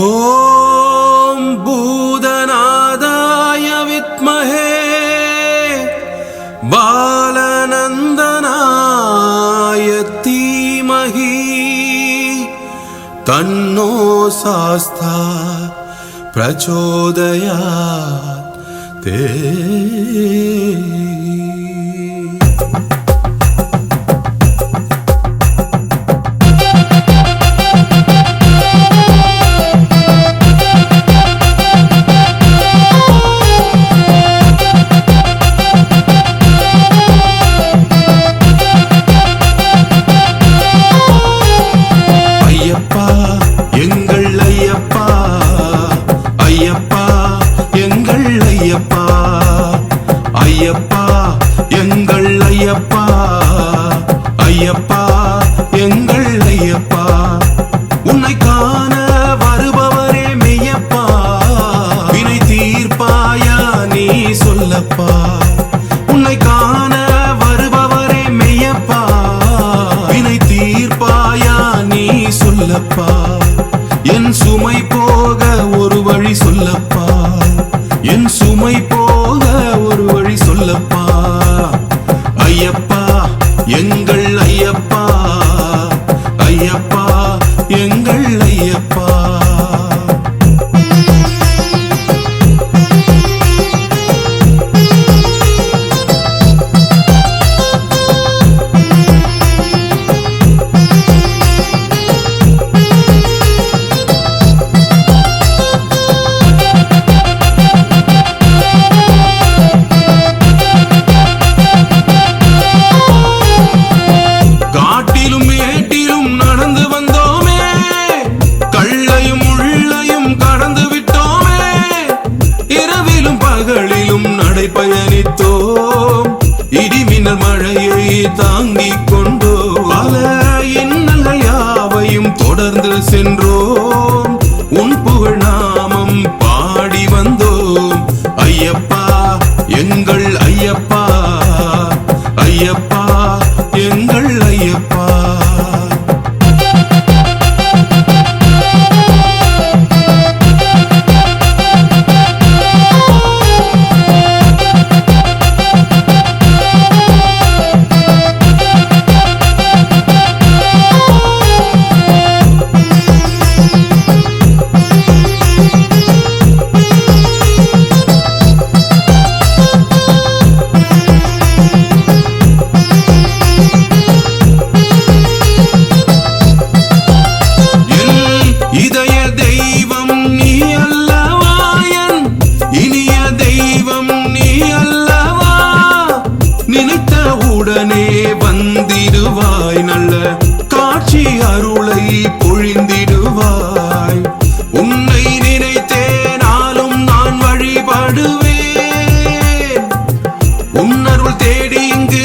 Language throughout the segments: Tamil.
ॐ भूतनादाय विद्महे बालनन्दनाय धीमहि तन्नो सास्ता प्रचोदयात् ते ஐயப்பா எங்கள் ஐயப்பா. ஐயப்பா எங்கள் ஐயப்பா. உன்னருள் தேடி இங்கு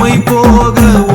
உமை போக